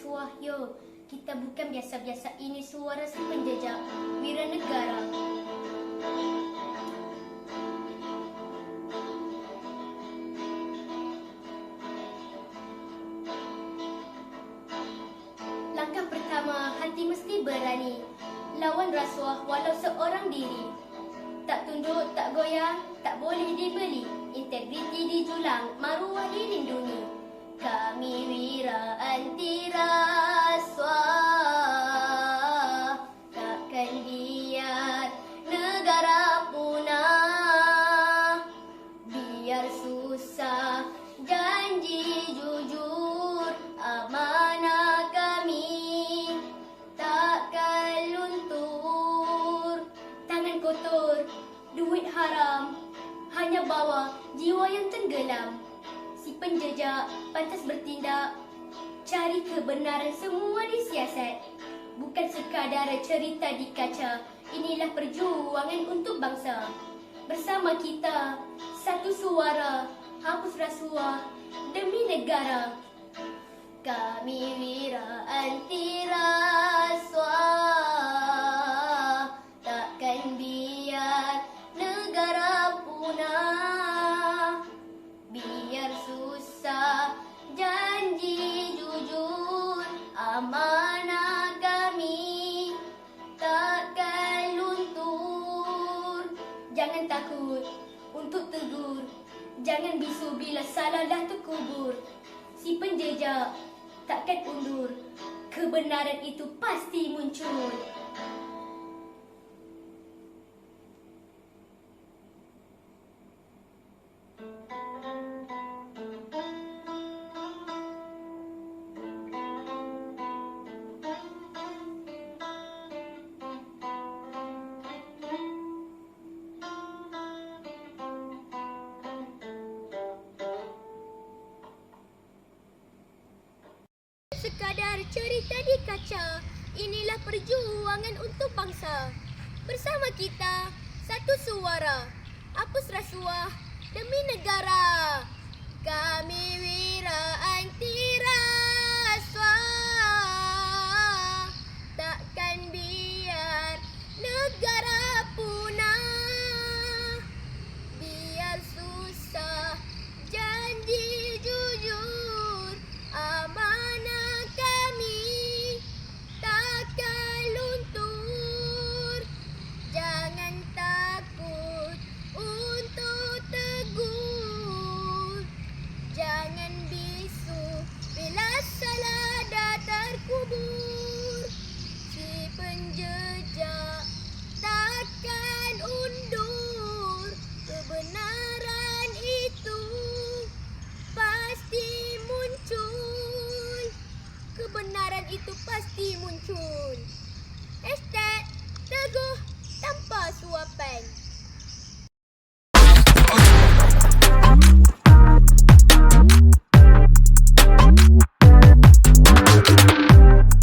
Wahyu. Kita bukan biasa-biasa ini suara si penjejak wira negara. Langkah pertama, hati mesti berani. Lawan rasuah walau seorang diri. Tak tunduk, tak goyang, tak boleh dibeli. Integriti dijulang, maruah hanya bawa jiwa yang tenggelam. Si penjejak pantas bertindak, cari kebenaran semua disiasat. Bukan sekadar cerita di kaca, inilah perjuangan untuk bangsa. Bersama kita, satu suara, hapus rasuah demi negara. Kami wira Jangan takut untuk tegur. Jangan bisu bila salah dah terkubur. Si penjejak takkan undur. Kebenaran itu pasti muncul Sekadar cerita di kaca. Inilah perjuangan untuk bangsa. Bersama kita Satu suara. Hapus rasuah Demi negara Kebenaran itu pasti muncul